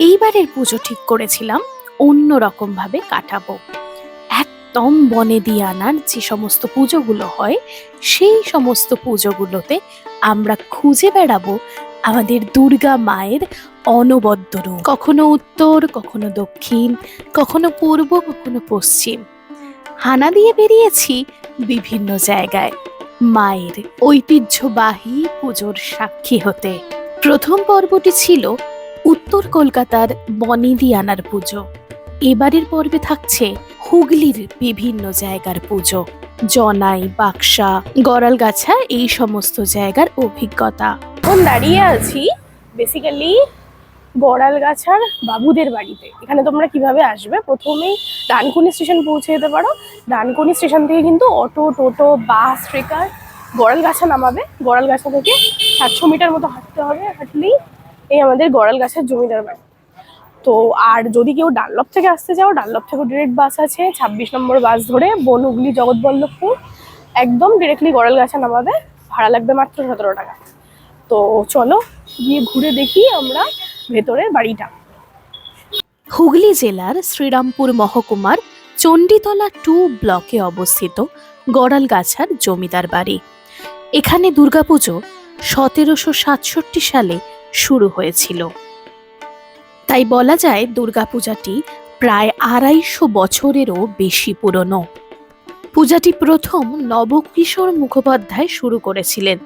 এইবারের পুজো ঠিক করেছিলাম অন্য রকম ভাবে কাটাবো। একদম বনে দিয়ে আনার যে সমস্ত পুজোগুলো হয়, সেই সমস্ত পুজোগুলোতে আমরা খুঁজে বেড়াবো আমাদের দুর্গা মায়ের অনবদ্য রূপ। কখনো উত্তর, কখনো দক্ষিণ, কখনো পূর্ব, কখনো পশ্চিম। হানা দিয়ে বেরিয়েছি বিভিন্ন জায়গায় মায়ের ঐতিহ্যবাহী পুজোর সাক্ষী হতে। প্রথম পর্বটি ছিল উত্তর কলকাতার বনিদিয়ানার পুজো। এবারের পর্বে থাকছে হুগলির বিভিন্ন জায়গার পুজো। জনাই, বাক্সা, গড়ালগাছা এই সমস্ত জায়গার অভিজ্ঞতা। এখন দাঁড়িয়ে আছি বেসিক্যালি গড়ালগাছার বাবুদের বাড়িতে। এখানে তোমরা কীভাবে আসবে? প্রথমেই ডানকুনি স্টেশন পৌঁছে যেতে পারো। ডানকুনি স্টেশন থেকে কিন্তু অটো, টোটো, বাস, ট্রেকার গড়ালগাছা নামাবে। গড়ালগাছা থেকে সাতশো মিটার মতো হাঁটতে হবে। হাঁটলেই এই আমাদের গড়ালগাছার জমিদার বাড়ি। তো আর যদি কেউ ডানলপ থেকে আসতে চাও, ডানলপ থেকে ডিরেক্ট বাস আছে, ছাব্বিশ নম্বর বাস ধরে বনহুগলি জগৎবল্লভপুর। একদম ডিরেক্টলি গড়ালগাছা নামাবে, ভাড়া লাগবে মাত্র সতেরো টাকা। তো চলো গিয়ে ঘুরে দেখি আমরা ভেতরের বাড়িটা। হুগলি জেলার শ্রীরামপুর মহকুমার চণ্ডীতলা টু ব্লকে অবস্থিত গড়ালগাছার জমিদার বাড়ি। এখানে দুর্গাপুজো সতেরোশো সাতষট্টি সালে শুরু হয়েছিল। তাই বলা যায় দুর্গাপূজাটি প্রায় আড়াইশো বছরেরও বেশি পুরনো। পূজাটি প্রথম নবকিশোর মুখোপাধ্যায় শুরু করেছিলেন।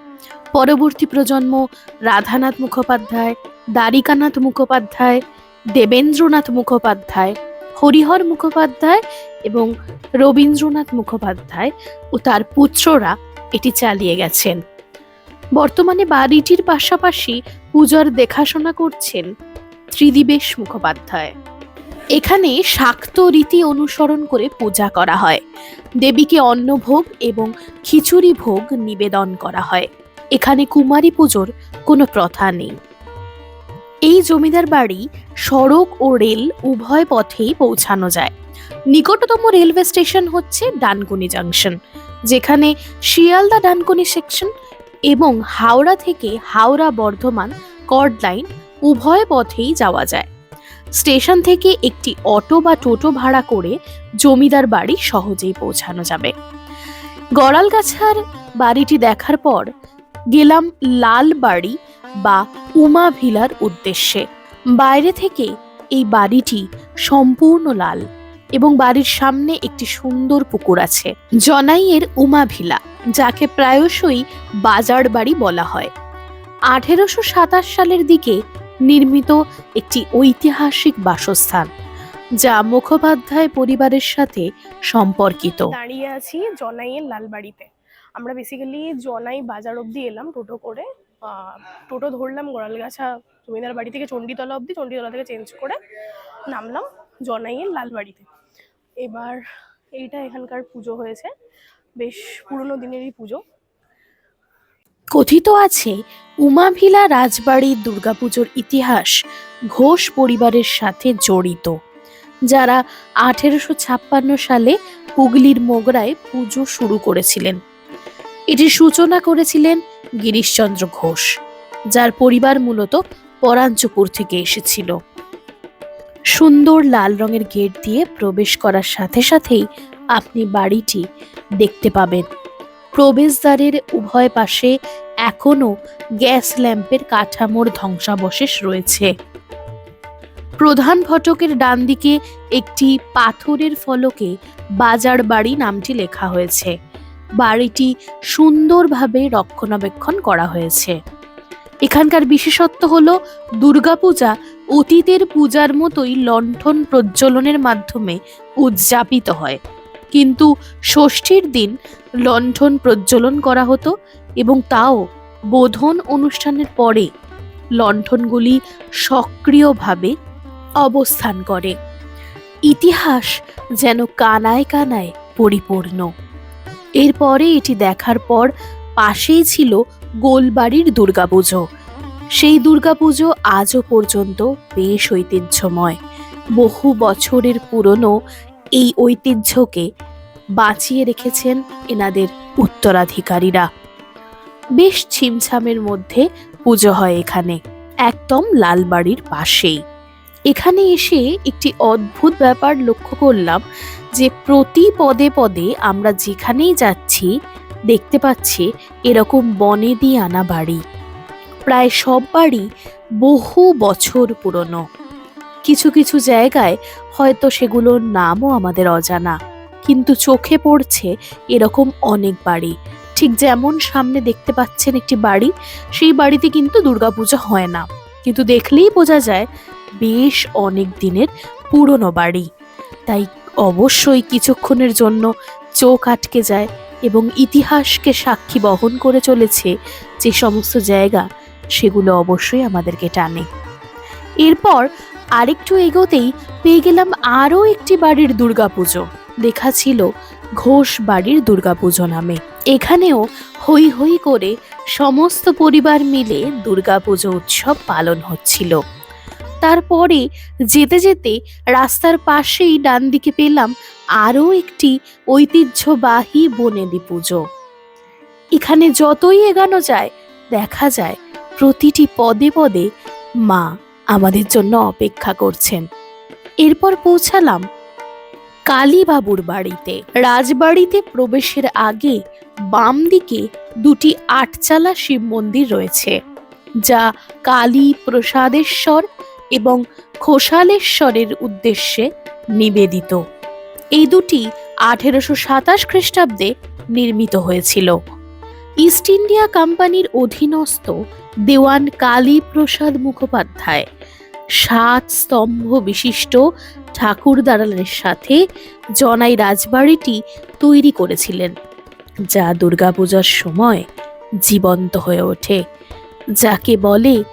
পরবর্তী প্রজন্ম রাধানাথ মুখোপাধ্যায়, দ্বারিকানাথ মুখোপাধ্যায়, দেবেন্দ্রনাথ মুখোপাধ্যায়, হরিহর মুখোপাধ্যায় এবং রবীন্দ্রনাথ মুখোপাধ্যায় ও তার পুত্ররা এটি চালিয়ে গেছেন। বর্তমানে বাড়িটির পাশাপাশি পূজার দেখাশোনা করছেন ত্রিদিবেশ মুখোপাধ্যায়। এখানে শাক্ত রীতি অনুসরণ করে পূজা করা হয়। দেবীকে অন্নভোগ এবং খিচুড়ি ভোগ নিবেদন করা হয়। এখানে কুমারী পুজোর কোনো প্রথা নেই। এই জমিদার বাড়ি সড়ক ও রেল উভয় পথেই পৌঁছানো যায়। নিকটতম রেলওয়ে স্টেশন হচ্ছে ডানকুনি জাংশন, যেখানে শিয়ালদা ডানকুনি সেকশন এবং হাওড়া থেকে হাওড়া বর্ধমান কর্ড লাইন উভয় পথেই যাওয়া যায়। স্টেশন থেকে একটি অটো বা টোটো ভাড়া করে জমিদার বাড়ি সহজেই পৌঁছানো যাবে। গড়ালগাছার বাড়িটি দেখার পর গেলাম লাল বাড়ি বা উমা ভিলার উদ্দেশ্যে। বাইরে থেকে এই বাড়িটি সম্পূর্ণ লাল এবং বাড়ির সামনে একটি সুন্দর পুকুর আছে, জনাইয়ের উমা ভিলা। যাকে প্রায়শই বাজার বাড়ি বলা হয়। আঠেরোশো সাতাশ সালের দিকে নির্মিত একটি ঐতিহাসিক বাসস্থান, যা মুখোপাধ্যায় পরিবারের সাথে সম্পর্কিত। দাঁড়িয়ে আছি জনাইয়ের লালবাড়িতে। আমরা বেসিক্যালি জনাই বাজার অবধি এলাম টোটো করে। টোটো ধরলাম গোড়ালগাছা জমিদার বাড়ি থেকে চণ্ডীতলা অবধি, চণ্ডীতলা থেকে চেঞ্জ করে নামলাম জনাইয়ের লালবাড়িতে। এবার এইটা এখানকার পুজো হয়েছে। বেশ পুরনো দিনেরই পুজো। কথিত আছে, উমাভিলা রাজবাড়ির দুর্গাপুজোর ইতিহাস ঘোষ পরিবারের সাথে জড়িত, যারা আঠেরোশো ছাপ্পান্ন সালে হুগলির মোগরায় পুজো শুরু করেছিলেন। এটির সূচনা করেছিলেন গিরিশচন্দ্র ঘোষ, যার পরিবার মূলত পরাঞ্চপুর থেকে এসেছিল। সুন্দর লাল রঙের গেট দিয়ে প্রবেশ করার সাথে সাথেই আপনি বাড়িটি দেখতে পাবেন। প্রবেশদ্বারের উভয় পাশে এখনও গ্যাস ল্যাম্পের কাঠামোর ধ্বংসাবশেষ রয়েছে। প্রধান ফটকের ডান দিকে একটি পাথরের ফলকে বাজার বাড়ি নামটি লেখা হয়েছে। বাড়িটি সুন্দরভাবে রক্ষণাবেক্ষণ করা হয়েছে। এখানকার বিশেষত্ব হল, দুর্গাপূজা অতীতের পূজার মতোই লণ্ঠন প্রজ্বলনের মাধ্যমে উদযাপিত হয়। কিন্তু ষষ্ঠীর দিন লণ্ঠন প্রজ্বলন করা হতো এবং তাও বোধন অনুষ্ঠানের পরে লণ্ঠনগুলি সক্রিয়ভাবে অবস্থান করে। ইতিহাস যেন কানায় কানায় পরিপূর্ণ। এরপরে এটি দেখার পর পাশেই ছিল গোলবাড়ির দুর্গাপুজো। সেই দুর্গাপুজো আজও পর্যন্ত বেশ ঐতিহ্যময়। বহু বছরের পুরনো এই ঐতিহ্যকে বাঁচিয়ে রেখেছেন এনাদের উত্তরাধিকারীরা। বেশ ছিমছামের মধ্যে পুজো হয় এখানে, একদম লালবাড়ির পাশেই। এখানে এসে একটি অদ্ভুত ব্যাপার লক্ষ্য করলাম যে প্রতি পদে পদে আমরা যেখানেই যাচ্ছি, দেখতে পাচ্ছি এরকম বনে দিয়ে আনা বাড়ি। প্রায় সব বাড়ি বহু বছর পুরনো। কিছু কিছু জায়গায় হয়তো সেগুলোর নামও আমাদের অজানা, কিন্তু চোখে পড়ছে এরকম অনেক বাড়ি। ঠিক যেমন সামনে দেখতে পাচ্ছেন একটি বাড়ি, সেই বাড়িতে কিন্তু দুর্গাপূজা হয় না। কিন্তু দেখলেই বোঝা যায় বেশ অনেক দিনের পুরনো বাড়ি। তাই অবশ্যই কিছুক্ষণের জন্য চোখ আটকে যায় এবং ইতিহাসকে সাক্ষী বহন করে চলেছে যে সমস্ত জায়গা সেগুলো অবশ্যই আমাদেরকে টানে। এরপর আরেকটু এগোতেই পেয়ে গেলাম আরও একটি বাড়ির দুর্গাপুজো। লেখা ছিল ঘোষ বাড়ির দুর্গাপুজো নামে। এখানেও হই হই করে সমস্ত পরিবার মিলে দুর্গাপুজো উৎসব পালন হচ্ছিল। তারপরে যেতে যেতে রাস্তার পাশেই ডান দিকে পেলাম আরও একটি ঐতিহ্যবাহী বনেদি পুজো। এখানে যতই এগানো যায়, দেখা যায় প্রতিটি পদে পদে মা আমাদের জন্য অপেক্ষা করছেন। এরপর পৌঁছালাম কালীবাবুর বাড়িতে। রাজবাড়িতে প্রবেশের আগে বাম দিকে দুটি আটচালা শিব মন্দির রয়েছে, যা কালী প্রসাদেশ্বর এবং খোসালেশ্বরের উদ্দেশ্যে নিবেদিত। এই দুটি আঠেরোশো সাতাশ খ্রিস্টাব্দে নির্মিত হয়েছিল। ইস্ট ইন্ডিয়া কোম্পানির অধীনস্থ দেওয়ান কালী প্রসাদ মুখোপাধ্যায়। সাত স্তম্ভ বিশিষ্ট ঠাকুর দালানের সাথে জনাই রাজবাড়িটি তৈরি করেছিলেন, যা দুর্গাপূজার সময় জীবন্ত হয়ে ওঠে, যাকে বলে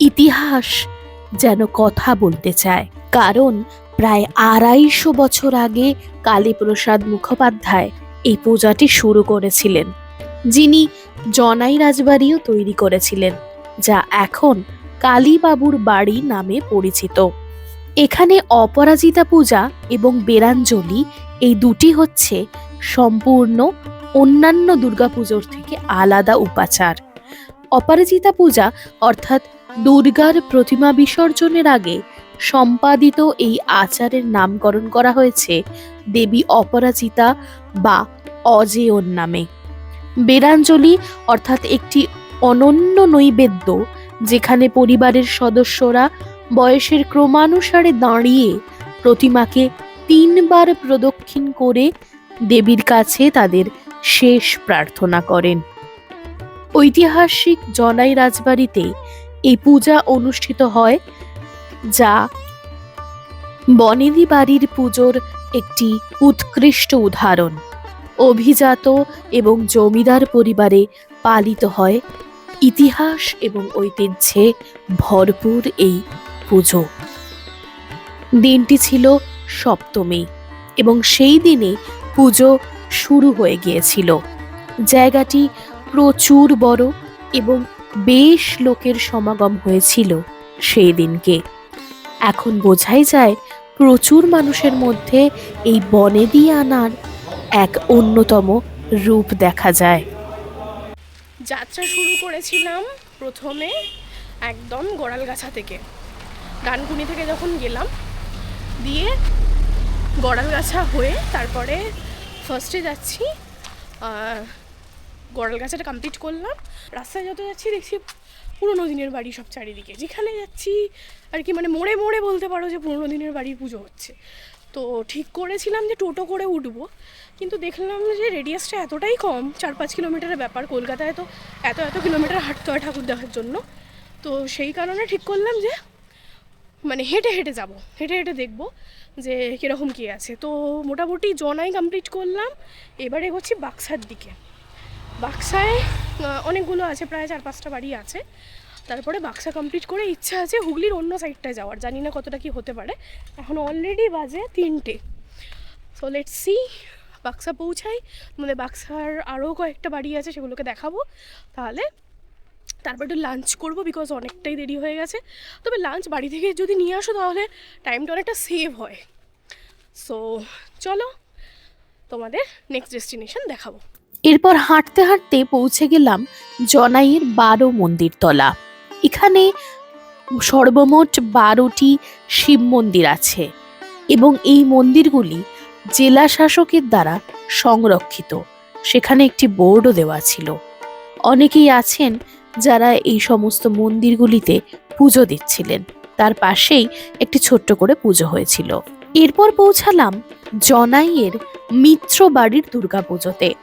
ইতিহাস যেন কথা বলতে চায়। কারণ প্রায় আড়াইশো বছর আগে কালীপ্রসাদ মুখোপাধ্যায় এই পূজাটি শুরু করেছিলেন। যিনি জনাই রাজবাড়িও তৈরি করেছিলেন, যা এখন কালীবাবুর বাড়ি নামে পরিচিত। এখানে অপরাজিতা পূজা এবং বেরাঞ্জলি এই দুটি হচ্ছে সম্পূর্ণ অন্যান্য দুর্গাপুজোর থেকে আলাদা উপাচার। অপরাজিতা পূজা অর্থাৎ দুর্গার প্রতিমা বিসর্জনের আগে সম্পাদিত এই আচারের নামকরণ করা হয়েছে দেবী অপরাজিতা বা অজেয়ন নামে। বেরাঞ্জলি অর্থাৎ একটি অনন্য নৈবেদ্য যেখানে পরিবারের সদস্যরা বয়সের ক্রমানুসারে দাঁড়িয়ে প্রতিমাকে তিনবার প্রদক্ষিণ করে দেবীর কাছে তাদের শেষ প্রার্থনা করেন। ঐতিহাসিক জনাই রাজবাড়িতে এই পূজা অনুষ্ঠিত হয়, যা বনেদি বাড়ির পুজোর একটি উৎকৃষ্ট উদাহরণ। অভিজাত এবং জমিদার পরিবারে পালিত হয়। ইতিহাস এবং ঐতিহ্যে ভরপুর এই পুজো। দিনটি ছিল সপ্তমী এবং সেই দিনে পুজো শুরু হয়ে গিয়েছিল। জায়গাটি প্রচুর বড় এবং বেশ লোকের সমাগম হয়েছিল সেই দিনকে। এখন বোঝাই যায় প্রচুর মানুষের মধ্যে এই বনে দিয়ে আনার এক অন্যতম রূপ দেখা যায়। যাত্রা শুরু করেছিলাম প্রথমে একদম গড়ালগাছা থেকে। ডানকুনি থেকে যখন গেলাম, দিয়ে গড়ালগাছা হয়ে তারপরে ফার্স্টে যাচ্ছি গড়ালগাছাটা কমপ্লিট করলাম। রাস্তায় যত যাচ্ছি দেখছি পুরোনো দিনের বাড়ি সব চারিদিকে। যেখানে যাচ্ছি আর কি মানে মোড়ে মোড়ে বলতে পারো যে পুরোনো দিনের বাড়ির পুজো হচ্ছে। তো ঠিক করেছিলাম যে টোটো করে উঠবো, কিন্তু দেখলাম যে রেডিয়াসটা এতটাই কম চার পাঁচ কিলোমিটারের ব্যাপার। কলকাতায় তো এত এত কিলোমিটার হাঁটতে হয় ঠাকুর দেখার জন্য। তো সেই কারণে ঠিক করলাম যে মানে হেঁটে হেঁটে যাব, হেঁটে হেঁটে দেখব যে কীরকম কী আছে। তো মোটামুটি জনাই কমপ্লিট করলাম, এবারে এগোচ্ছি বাক্সার দিকে। বাক্সায় অনেকগুলো আছে, প্রায় চার পাঁচটা বাড়ি আছে। তারপরে বাক্সা কমপ্লিট করে ইচ্ছা আছে হুগলির অন্য সাইডটায় যাওয়ার। জানি না কতটা কি হতে পারে। এখন অলরেডি বাজে তিনটে। সো লেটস সি বাক্সা পৌঁছাই। মানে বাক্সার আরও কয়েকটা বাড়ি আছে, সেগুলোকে দেখাবো। তাহলে তারপর একটু লাঞ্চ করব বিকজ অনেকটাই দেরি হয়ে গেছে। তবে লাঞ্চ বাড়ি থেকে যদি নিয়ে আসো তাহলে টাইমটা অনেকটা সেভ হয়। সো চলো তোমাদের নেক্সট ডেস্টিনেশন দেখাবো। এরপর হাঁটতে হাঁটতে পৌঁছে গেলাম জনাইয়ের বারো মন্দির তলা এখানে সর্বমোট বারোটি শিব মন্দির আছে এবং এই মন্দিরগুলি জেলা শাসকের দ্বারা সংরক্ষিত। সেখানে একটি বোর্ডও দেওয়া ছিল। অনেকেই আছেন যারা এই সমস্ত মন্দিরগুলিতে পুজো দিচ্ছিলেন। তার পাশেই একটি ছোট্ট করে পুজো হয়েছিল। এরপর পৌঁছালাম জনাইয়ের মিত্র বাড়ির দুর্গাপুজোতে।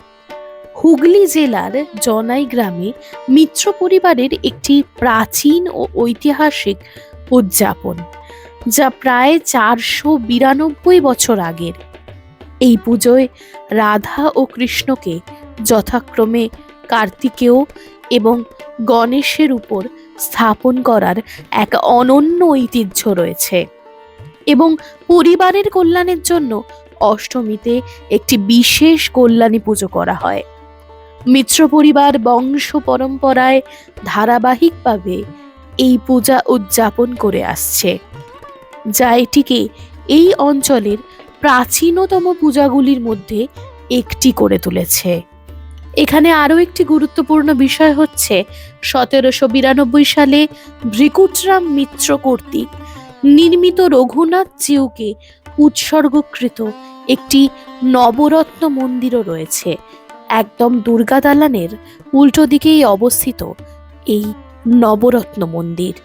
হুগলি জেলার জনাই গ্রামে মিত্র পরিবারের একটি প্রাচীন ও ঐতিহাসিক উদযাপন, যা প্রায় চারশো বিরানব্বই বছর আগের। এই পুজোয় রাধা ও কৃষ্ণকে যথাক্রমে কার্তিকেয় এবং গণেশের উপর স্থাপন করার এক অনন্য ঐতিহ্য রয়েছে এবং পরিবারের কল্যাণের জন্য অষ্টমীতে একটি বিশেষ কল্যাণী পুজো করা হয়। মিত্র পরিবার বংশ পরম্পরায় ধারাবাহিকভাবে এই পূজা উদযাপন করে আসছে। যা এটিকে এই অঞ্চলের প্রাচীনতম পূজাগুলির মধ্যে একটি করে তুলেছে। এখানে আরও একটি গুরুত্বপূর্ণ বিষয় হচ্ছে, সতেরোশো বিরানব্বই সালে ভ্রিকুটরাম মিত্র কর্তৃক নির্মিত রঘুনাথ জিউকে উৎসর্গকৃত একটি নবরত্ন মন্দিরও রয়েছে। একদম দুর্গা দালানের উল্টো দিকেই অবস্থিত এই নবরত্ন মন্দির।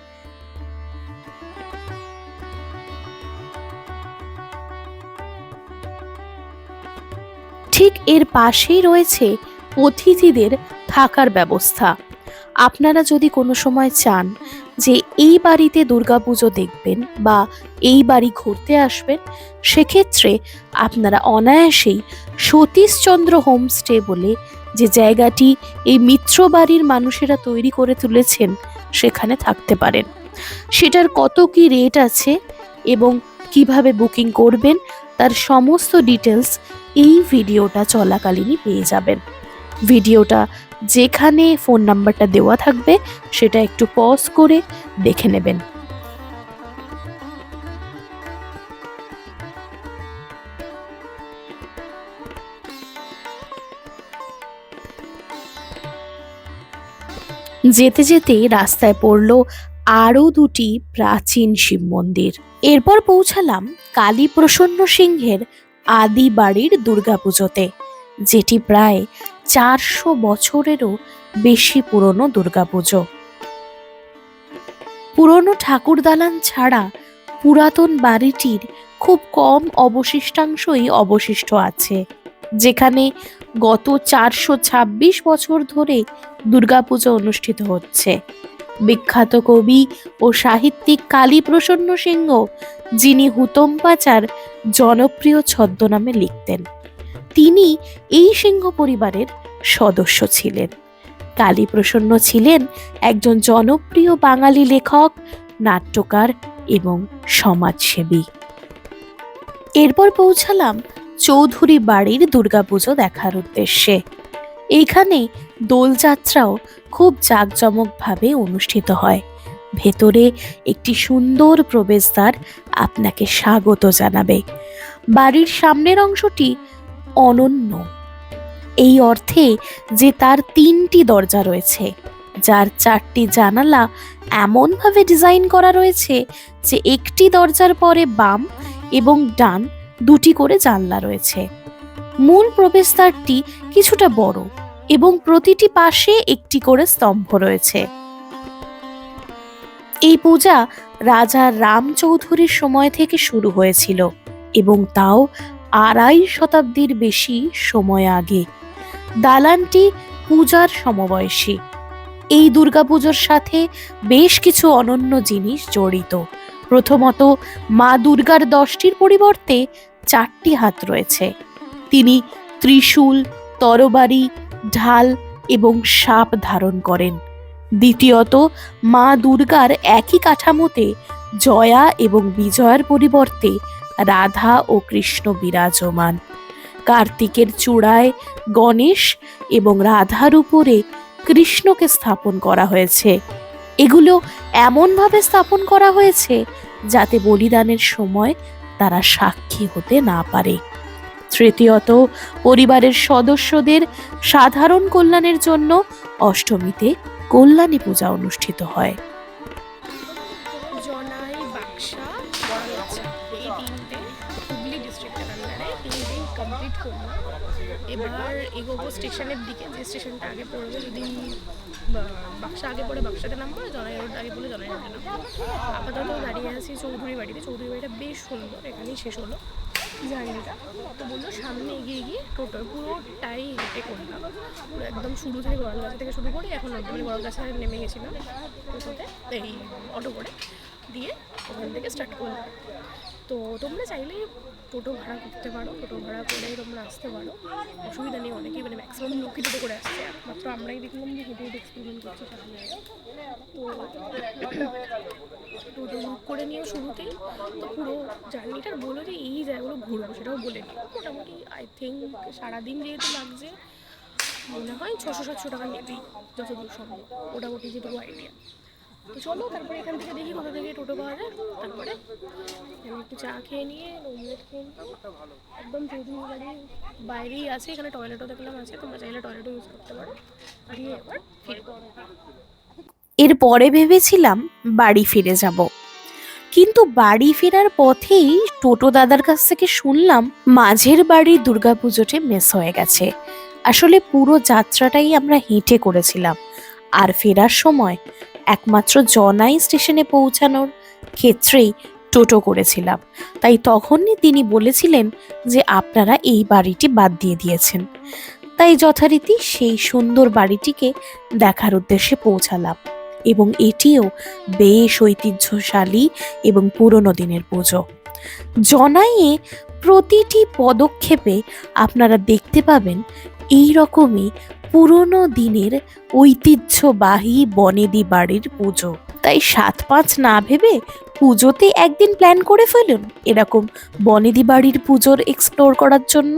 ঠিক এর পাশেই রয়েছে অতিথিদের থাকার ব্যবস্থা। আপনারা যদি কোনো সময় চান যে এই বাড়িতে দুর্গাপুজো দেখবেন বা এই বাড়ি ঘুরতে আসবেন, সেক্ষেত্রে আপনারা অনায়াসেই সতীশচন্দ্র হোমস্টে বলে যে জায়গাটি এই মিত্র বাড়ির মানুষেরা তৈরি করে তুলেছেন, সেখানে থাকতে পারেন। সেটার কত কি রেট আছে এবং কীভাবে বুকিং করবেন, তার সমস্ত ডিটেলস এই ভিডিওটা চলাকালীনই পেয়ে যাবেন। ভিডিওটা যেখানে ফোন নাম্বারটা দেওয়া থাকবে, সেটা একটু পজ করে দেখে নেবেন। যেতে যেতে রাস্তায় পড়ল আরও দুটি প্রাচীন শিব মন্দির। এরপর পৌঁছালাম কালী প্রসন্ন সিংহের আদি বাড়ির দুর্গাপুজোতে, যেটি প্রায় চারশো বছরেরও বেশি পুরনো দুর্গাপুজো। পুরনো ঠাকুর দালান ছাড়া পুরাতন বাড়িটির খুব কম অবশিষ্টাংশই অবশিষ্ট আছে, যেখানে গত চারশো ছাব্বিশ বছর ধরে দুর্গাপুজো অনুষ্ঠিত হচ্ছে। বিখ্যাত কবি ও সাহিত্যিক কালী প্রসন্ন সিংহ, যিনি হুতম পাচার জনপ্রিয় ছদ্মনামে লিখতেন, তিনি এই সিংহ পরিবারের সদস্য ছিলেন। কালীপ্রসন্ন ছিলেন একজন জনপ্রিয় বাঙালি লেখক, নাট্যকার এবং সমাজসেবী। এরপর পৌঁছালাম চৌধুরী বাড়ির দুর্গাপুজো দেখার উদ্দেশ্যে। এইখানে দোলযাত্রাও খুব জাঁকজমকভাবে অনুষ্ঠিত হয়। ভেতরে একটি সুন্দর প্রবেশদ্বার আপনাকে স্বাগত জানাবে। বাড়ির সামনের অংশটি অনন্য। এই অর্থে যে তার তিনটি দরজা রয়েছে, যার চারটি জানালা এমনভাবে ডিজাইন করা রয়েছে যে একটি দরজার পরে বাম এবং ডান দুটি করে জানলা রয়েছে। মূল প্রবেশদ্বারটি কিছুটা বড় এবং প্রতিটি পাশে একটি করে স্তম্ভ রয়েছে। এই পূজা রাজা রাম চৌধুরীর সময় থেকে শুরু হয়েছিল এবং তাও আড়াই শতাব্দীর বেশি সময় আগে। দালানটি পূজার সমবয়সী। এই দুর্গাপুজোর সাথে বেশ কিছু অনন্য জিনিস জড়িত। প্রথমত, মা দুর্গার দশটির পরিবর্তে চারটি হাত রয়েছে। তিনি ত্রিশূল, তরবারি, ঢাল এবং সাপ ধারণ করেন। দ্বিতীয়ত, মা দুর্গার একই কাঠামোতে জয়া এবং বিজয়ার পরিবর্তে রাধা ও কৃষ্ণ বিরাজমান। কার্তিকের চূড়ায় গণেশ এবং রাধার উপরে কৃষ্ণকে স্থাপন করা হয়েছে। এগুলো এমনভাবে স্থাপন করা হয়েছে যাতে বলিদানের সময় তারা সাক্ষী হতে না পারে। তৃতীয়ত, পরিবারের সদস্যদের সাধারণ কল্যাণের জন্য অষ্টমীতে কল্যাণী পূজা অনুষ্ঠিত হয়। জনাই বাক্সা এই কমপ্লিট করলাম এবার এগোবো স্টেশনের দিকে, যে স্টেশনটা আগে পড়বে, যদি বাক্সা আগে পড়ে বাক্সাতে নামবো, জনাই রোড আগে পড়লে জনাই রোডে নামবো। আপাতত দাঁড়িয়ে আছি চৌধুরী বাড়িতে। চৌধুরী বাড়িটা বেশ সুন্দর, এখানেই শেষ হলো জার্নিটা। তো বলল, সামনে এগিয়ে গিয়ে টোটো, পুরোটাই হেঁটে করলাম। পুরো একদম শুরু থেকে গড়ালগাছা থেকে শুরু করে এখন মানে গড়ালগাছা নেমে গেছিলাম টোটোতে, এই অটো করে দিয়ে ওখান থেকে স্টার্ট করলাম। তো তোমরা চাইলে টোটো ভাড়া করতে পারো, টোটো ভাড়া করে তোমরা আসতে পারো। অসুবিধা নেই, অনেকেই মানে ম্যাক্সিমাম লোকই টোটো করে আসছে। একমাত্র আমরাই দেখলাম যে হেঁটে হেঁটে এক্সপেরিমেন্ট করছি তো টোটো বুক করে নিয়ে শুরুতেই। তো পুরো জার্নিটার বলো যে এই জায়গাগুলো ঘুরবো সেটাও বলে নিই মোটামুটি আই থিঙ্ক সারাদিন যেহেতু লাগছে, মনে হয় ছশো সাতশো টাকা নেবেই, যতদূর সম্ভব। মোটামুটি যেটুকু আইডিয়া চলো, তারপরে এখান থেকে দেখি কোথা থেকে টোটো পাওয়া যায়। তারপরে আমি একটু চা খেয়ে নিয়ে খেয়ে একদম বাড়ির বাইরেই আছে, এখানে টয়লেটও দেখলাম আছে, তোমরা চাইলে টয়লেটও ইউজ করতে পারো। এরপরে ভেবেছিলাম বাড়ি ফিরে যাব। কিন্তু বাড়ি ফেরার পথেই টোটো দাদার কাছ থেকে শুনলাম মাঝের বাড়ির দুর্গাপুজোটি মিস হয়ে গেছে। আসলে পুরো যাত্রাটাই আমরা হেঁটে করেছিলাম। আর ফেরার সময় একমাত্র জনাই স্টেশনে পৌঁছানোর ক্ষেত্রেই টোটো করেছিলাম। তাই তখনই তিনি বলেছিলেন যে আপনারা এই বাড়িটি বাদ দিয়ে দিয়েছেন। তাই যথারীতি সেই সুন্দর বাড়িটিকে দেখার উদ্দেশ্যে পৌঁছালাম এবং এটিও বেশ ঐতিহ্যশালী এবং পুরনো দিনের পুজো। জনাইয়ে প্রতিটি পদক্ষেপে আপনারা দেখতে পাবেন এই রকমই পুরনো দিনের ঐতিহ্যবাহী বনেদি বাড়ির পুজো। তাই সাত পাঁচ না ভেবে পুজোতে একদিন প্ল্যান করে ফেলুন এরকম বনেদি বাড়ির পুজোর এক্সপ্লোর করার জন্য।